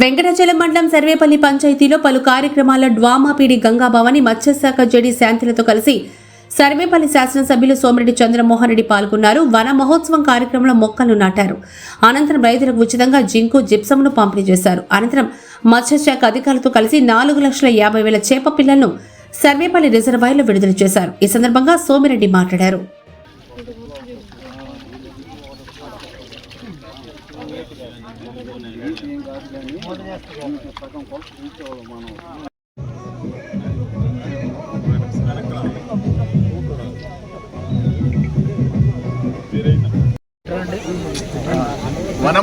వెంకటాచలం మండలం సర్వేపల్లి పంచాయతీలో పలు కార్యక్రమాల్లో డ్వామాపీడి గంగాభవాని మత్స్యశాఖ జడి శాంతిలతో కలిసి సర్వేపల్లి శాసనసభ్యులు సోమిరెడ్డి చంద్రమోహన్ రెడ్డి పాల్గొన్నారు. వన మహోత్సవం కార్యక్రమంలో మొక్కలు నాటారు. అనంతరం రైతులకు ఉచితంగా జింకు జిప్సంను పంపిణీ చేశారు. అనంతరం మత్స్యశాఖ అధికారులతో కలిసి నాలుగు లక్షల యాభై వేల చేప పిల్లలను సర్వేపల్లి రిజర్వాయర్లో విడుదల చేశారు. ఈ సందర్భంగా సోమిరెడ్డి మాట్లాడారు. వన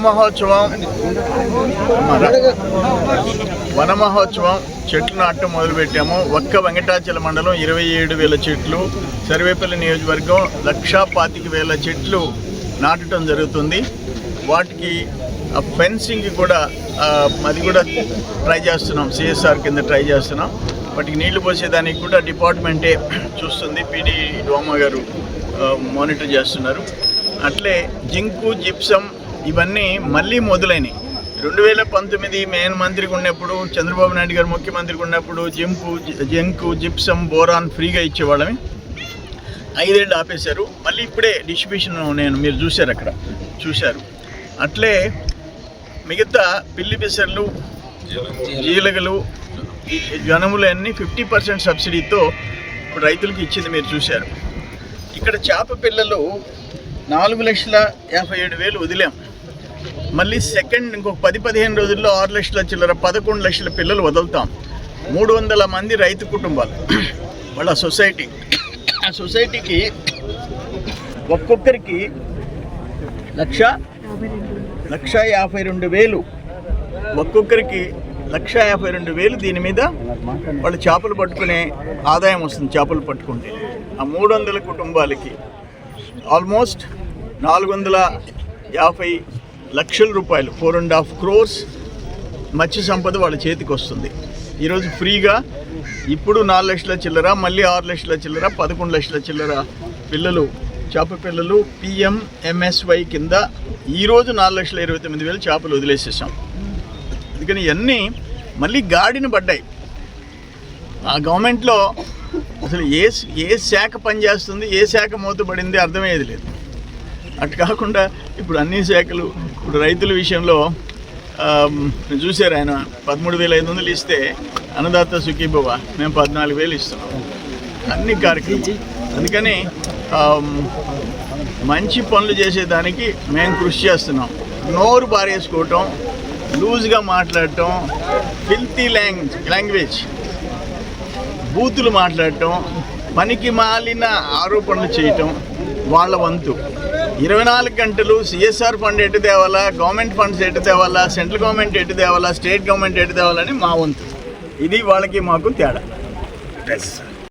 మహోత్సవం వన మహోత్సవం చెట్లు నాటడం మొదలుపెట్టాము. ఒక్క వెంకటాచల మండలం ఇరవై ఏడు వేల చెట్లు సర్వేపల్లి నియోజకవర్గం లక్షా పాతిక వేల చెట్లు నాటడం జరుగుతుంది. వాటికి ఆ ఫెన్సింగ్ కూడా అది కూడా ట్రై చేస్తున్నాం. సిఎస్ఆర్ కింద ట్రై చేస్తున్నాం. వాటికి నీళ్ళు పోసేదానికి కూడా డిపార్ట్మెంటే చూస్తుంది. పీడీ డోమా గారు మానిటర్ చేస్తున్నారు. అట్లే జింకు జిప్సం ఇవన్నీ మళ్ళీ మొదలైనవి రెండు వేల పంతొమ్మిది మెయిన్ మంత్రికి ఉన్నప్పుడు చంద్రబాబు నాయుడు గారు ముఖ్యమంత్రికి ఉన్నప్పుడు జింపు జింకు జిప్సం బోరాన్ ఫ్రీగా ఇచ్చేవాళ్ళమే. ఐదేళ్ళు ఆపేశారు. మళ్ళీ ఇప్పుడే డిస్ట్రిబ్యూషన్ నేను మీరు చూశారు అక్కడ చూశారు. అట్లే మిగతా పిల్లి పిసర్లు జీలగలు జనములు అన్నీ ఫిఫ్టీ పర్సెంట్ సబ్సిడీతో ఇప్పుడు రైతులకు ఇచ్చింది మీరు చూశారు. ఇక్కడ చేప పిల్లలు నాలుగు లక్షల యాభై ఏడు వేలు వదిలాం. మళ్ళీ సెకండ్ ఇంకొక పది పదిహేను రోజుల్లో ఆరు లక్షల చిల్లర పదకొండు లక్షల పిల్లలు వదులుతాం. మూడు వందల మంది రైతు కుటుంబాలు. వాళ్ళ సొసైటీ. ఆ సొసైటీకి ఒక్కొక్కరికి లక్ష లక్ష యాభై రెండు వేలు. ఒక్కొక్కరికి లక్ష యాభై రెండు వేలు దీని మీద వాళ్ళు చేపలు పట్టుకునే ఆదాయం వస్తుంది చేపలు పట్టుకుంటే. ఆ మూడు వందల కుటుంబాలకి ఆల్మోస్ట్ నాలుగు వందల యాభై లక్షల రూపాయలు four and half crores Matsya Sampada వాళ్ళ చేతికి వస్తుంది. ఈరోజు ఫ్రీగా ఇప్పుడు నాలుగు లక్షల చిల్లర మళ్ళీ ఆరు లక్షల చిల్లర పదకొండు లక్షల చిల్లర పిల్లలు చేప పిల్లలు పిఎంఎంఎస్వై కింద ఈరోజు నాలుగు లక్షల ఇరవై తొమ్మిది వేలు చేపలు వదిలేసేసాం. అందుకని ఇవన్నీ మళ్ళీ గాడిన పడ్డాయి. ఆ గవర్నమెంట్లో అసలు ఏ ఏ శాఖ పనిచేస్తుంది ఏ శాఖ మూతపడింది అర్థమయ్యేది లేదు. అటు కాకుండా ఇప్పుడు అన్ని శాఖలు ఇప్పుడు రైతుల విషయంలో చూశారు ఆయన పదమూడు వేల ఐదు వందలు ఇస్తే అన్నదాత సుఖీభవ మేము పద్నాలుగు వేలు ఇస్తున్నాం. అన్ని కార్యక్రమం అందుకని మంచి పనులు చేసేదానికి మేము కృషి చేస్తున్నాం. నోరు పారేసుకోవటం లూజ్గా మాట్లాడటం ఫిల్తీ లాంగ్వేజ్ లాంగ్వేజ్ బూతులు మాట్లాడటం పనికి మాలిన ఆరోపణలు చేయటం వాళ్ళ వంతు. ఇరవై నాలుగు గంటలు సిఎస్ఆర్ ఫండ్ ఎటు తేవాలా? గవర్నమెంట్ ఫండ్స్ ఎటు తేవాలా? సెంట్రల్ గవర్నమెంట్ ఎటు తేవాలా? స్టేట్ గవర్నమెంట్ ఎటు తేవాలని మా వంతు. ఇది వాళ్ళకి మాకు తేడా.